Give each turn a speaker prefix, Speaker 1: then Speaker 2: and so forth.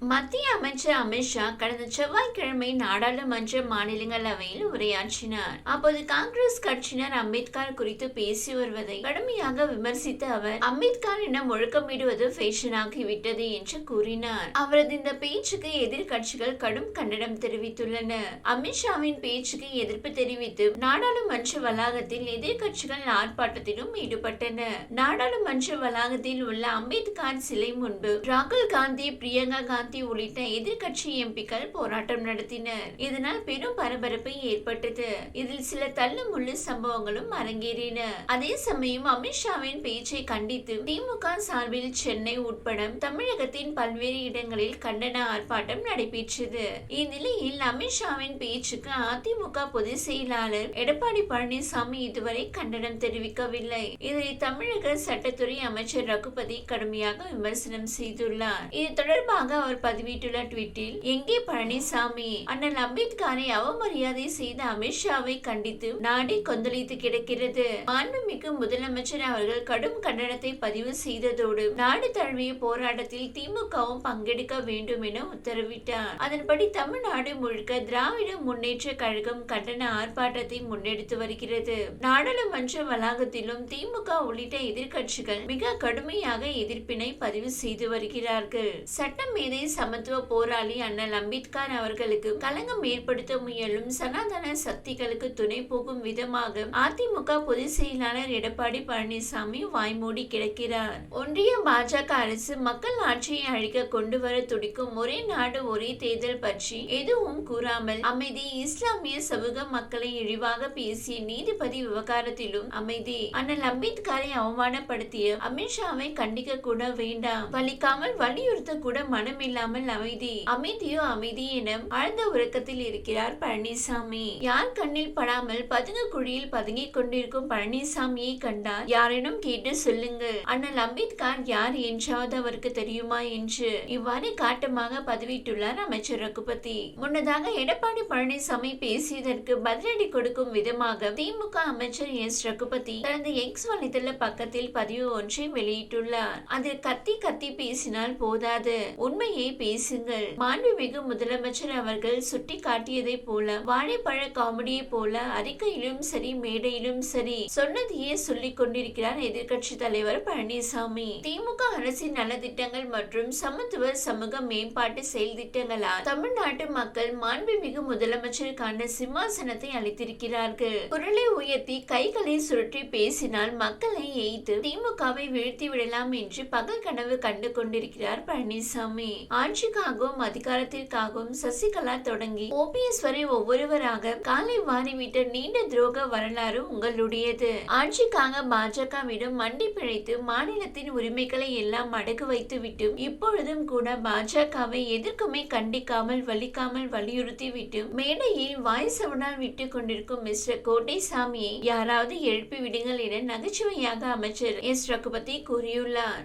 Speaker 1: மத்திய அமைச்சர் அமித்ஷா கடந்த செவ்வாய்க்கிழமை நாடாளுமன்ற மாநிலங்களவையில் உரையாற்றினார். அப்போது காங்கிரஸ் கட்சியினர் அம்பேத்கர் குறித்து பேசி வருவதை கடுமையாக விமர்சித்த அவர் அம்பேத்கர் என முழக்கமிடுவது ஃபேஷனாகிவிட்டது என்று கூறினார். அவரது இந்த பேச்சுக்கு எதிர்க்கட்சிகள் கடும் கண்டனம் தெரிவித்துள்ளன. அமித்ஷாவின் பேச்சுக்கு எதிர்ப்பு தெரிவித்து நாடாளுமன்ற வளாகத்தில் எதிர்க்கட்சிகள் ஆர்ப்பாட்டத்திலும் ஈடுபட்டன. நாடாளுமன்ற வளாகத்தில் உள்ள அம்பேத்கர் சிலை முன்பு ராகுல் காந்தி பிரியங்கா காந்தி உள்ளிட்ட எதிர்கட்சி எம்பிக்கள் போராட்டம் நடத்தினர். இதனால் பெரும் பரபரப்பு ஏற்பட்டது. இதில் சில தள்ளுமுள்ளு சம்பவங்களும் அரங்கேறின. அதே சமயம் அமித்ஷாவின் பேச்சை கண்டித்து திமுக சார்பில் சென்னை உட்பட தமிழகத்தின் பல்வேறு இடங்களில் கண்டன ஆர்ப்பாட்டம் நடைபெற்றது. இந்நிலையில் அமித்ஷாவின் பேச்சுக்கு அதிமுக பொதுச் செயலாளர் எடப்பாடி பழனிசாமி இதுவரை கண்டனம் தெரிவிக்கவில்லை. இதனை தமிழக சட்டத்துறை அமைச்சர் ரகுபதி கடுமையாக விமர்சனம் செய்துள்ளார். இது தொடர்பாக அவர் பதிவிட்டுள்ள ட்விட்டில் எங்கே பழனிசாமி அண்ணல் அம்பேத்கரை அவமரியாதை செய்த அமித்ஷாவை கண்டித்து நாடே கொந்தளித்து கிடக்கிறது. மாண்புமிகு முதலமைச்சர் அவர்கள் கடும் கண்டனத்தை பதிவு செய்ததோடு நாடு தழுவிய போராட்டத்தில் திமுகவும் பங்கெடுக்க வேண்டும் என உத்தரவிட்டார். அதன்படி தமிழ்நாடு முழுக்க திராவிட முன்னேற்ற கழகம் கண்டன ஆர்ப்பாட்டத்தை முன்னெடுத்து வருகிறது. நாடாளுமன்ற வளாகத்திலும் திமுக உள்ளிட்ட எதிர்க்கட்சிகள் மிக கடுமையாக எதிர்ப்பினை பதிவு செய்து வருகிறார்கள். சட்டம் மேதை சமத்துவ போராளி அண்ணல் அம்பேத்கர் அவர்களுக்கு களங்கம் ஏற்படுத்த முயலும் சனாதன சக்திகளுக்கு துணை போகும் விதமாக அதிமுக பொதுச் செயலாளர் எடப்பாடி பழனிசாமி வாய்மூடி கிடக்கிறார். ஒன்றிய பாஜக அரசு மக்கள் ஆட்சியை அழிக்க கொண்டு வர துடிக்கும் ஒரே நாடு ஒரே தேர்தல் பற்றி எதுவும் கூறாமல் அமைதி இஸ்லாமிய சமூக மக்களை இழிவாக பேசிய நீதிபதி விவகாரத்திலும் அமைதி. அண்ணல் அம்பேத்கரை அவமானப்படுத்திய அமித்ஷாவை கண்டிக்க கூட வேண்டாம். வலிக்காமல் வலியுறுத்த கூட மனமில்லை. இல்லாமல் அமைதி. அமைதியோ அமைதி என ஆழ்ந்த உறக்கத்தில் இருக்கிறார் பழனிசாமி. யார் கண்ணில் படாமல் பதுங்கு குழியில் பதுங்கிக் கொண்டிருக்கும் பழனிசாமியை கண்டால் யாரேனும் கேட்டு சொல்லுங்க. அண்ணல் அம்பேத்கர் யார் என்றாவது அவருக்கு தெரியுமா என்று இவ்வாறு காட்டமாக பதிவிட்டுள்ளார் அமைச்சர் ரகுபதி. முன்னதாக எடப்பாடி பழனிசாமி பேசியதற்கு பதிலடி கொடுக்கும் விதமாக திமுக அமைச்சர் எஸ். ரகுபதி தனது எக்ஸ் வலைதள பக்கத்தில் பதிவு ஒன்றை வெளியிட்டுள்ளார். அதில் கத்தி கத்தி பேசினால் போதாது. உண்மையை பேசுங்கள். மாண்புமிகு முதலமைச்சர் அவர்கள் சுட்டி காட்டியதை போல வாழைப்பழ காமெடியை போல அறிக்கையிலும் சரி மேடையிலும் சரி சொன்னதையே சொல்லிக் கொண்டிருக்கிறார் எதிர்க்கட்சி தலைவர் பழனிசாமி. திமுக அரசின் நலத்திட்டங்கள் மற்றும் சமத்துவ சமூக மேம்பாட்டு செயல் திட்டங்களால் தமிழ்நாட்டு மக்கள் மாண்புமிகு முதலமைச்சருக்கான சிம்மாசனத்தை அளித்திருக்கிறார்கள். குரலை உயர்த்தி கைகளை சுழற்றி பேசினால் மக்களை எய்த்து திமுகவை வீழ்த்தி விடலாம் என்று பகல் கனவு கண்டு கொண்டிருக்கிறார் பழனிசாமி. ஆட்சிக்காகவும் அதிகாரத்திற்காகவும் சசிகலா தொடங்கி ஓபிஎஸ் வரை ஒவ்வொருவராக காலை வாரிவிட்ட நீண்ட துரோக வரலாறு உங்களுடையது. ஆட்சிக்காக பாஜகவிடம் மண்டி பிழைத்து மாநிலத்தின் உரிமைகளை எல்லாம் அடகு வைத்து விட்டு இப்பொழுதும் கூட பாஜகவை எதற்குமே கண்டிக்காமல் வலிக்காமல் வலியுறுத்தி விட்டு மேடையில் வாய் சவனால் விட்டு கொண்டிருக்கும் மிஸ்டர் கோட்டைசாமியை யாராவது எழுப்பி விடுங்கள் என நகைச்சுவையாக அமைச்சர் எஸ். ரகுபதி கூறியுள்ளார்.